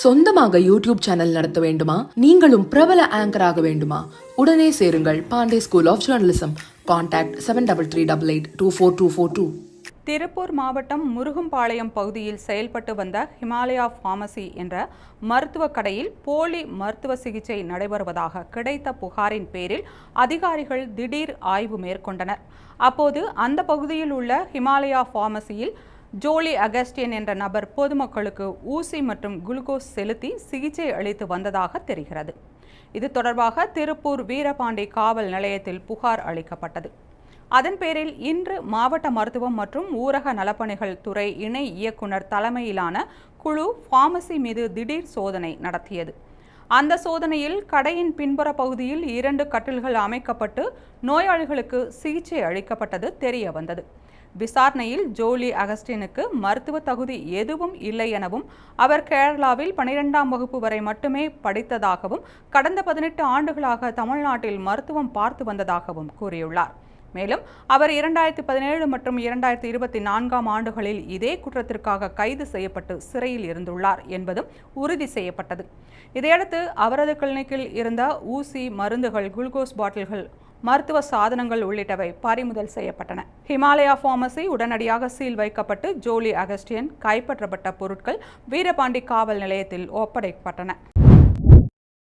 சொந்தமாக YouTube channel நடத்த வேண்டுமா? நீங்களும் பிரபல ஆங்கராக வேண்டுமா? உடனே சேருங்கள் Pandey school of journalism contact seven double three double eight two four two four two Tiruppur மாவட்டம் முருகம்பாளையம் பகுதியில் செயல்பட்டு வந்த ஹிமாலயா ஃபார்மசி என்ற மருத்துவக் கடையில் போலி மருத்துவ சிகிச்சை நடைபெறுவதாக கிடைத்த புகாரின் பேரில் அதிகாரிகள் திடீர் ஆய்வு மேற்கொண்டனர். அப்போது அந்த பகுதியில் உள்ள ஹிமாலயா ஃபார்மசியில் ஜோலி அகஸ்டியன் என்ற நபர் பொதுமக்களுக்கு ஊசி மற்றும் குளுக்கோஸ் செலுத்தி சிகிச்சை அளித்து வந்ததாக தெரிகிறது. இது தொடர்பாக திருப்பூர் வீரபாண்டி காவல் நிலையத்தில் புகார் அளிக்கப்பட்டது. அதன் பேரில் இன்று மாவட்ட மருத்துவம் மற்றும் ஊரக நலப்பணிகள் துறை இணை இயக்குனர் தலைமையிலான குழு ஃபார்மசி மீது திடீர் சோதனை நடத்தியது. அந்த சோதனையில் கடையின் பின்புற பகுதியில் இரண்டு கட்டில்கள் அமைக்கப்பட்டு நோயாளிகளுக்கு சிகிச்சை அளிக்கப்பட்டது தெரிய வந்தது விசாரணையில் ஜோலி அகஸ்டினுக்கு மருத்துவ தகுதி எதுவும் இல்லை எனவும் அவர் கேரளாவில் பனிரெண்டாம் வகுப்பு வரை மட்டுமே படித்ததாகவும் கடந்த பதினெட்டு ஆண்டுகளாக தமிழ்நாட்டில் மருத்துவம் பார்த்து வந்ததாகவும் கூறியுள்ளார். மேலும் அவர் இரண்டாயிரத்தி பதினேழு மற்றும் இரண்டாயிரத்தி இருபத்தி நான்காம் ஆண்டுகளில் இதே குற்றத்திற்காக கைது செய்யப்பட்டு சிறையில் இருந்துள்ளார் என்பதும் உறுதி செய்யப்பட்டது. இதையடுத்து அவரது கிளினிக்கில் இருந்த ஊசி மருந்துகள் குளுக்கோஸ் பாட்டில்கள் மருத்துவ சாதனங்கள் உள்ளிட்டவை பறிமுதல் செய்யப்பட்டன. ஹிமாலயா ஃபார்மசி உடனடியாக சீல் வைக்கப்பட்டு ஜோலி அகஸ்டியன் கைப்பற்றப்பட்ட பொருட்கள் வீரபாண்டி காவல் நிலையத்தில் ஒப்படைக்கப்பட்டன.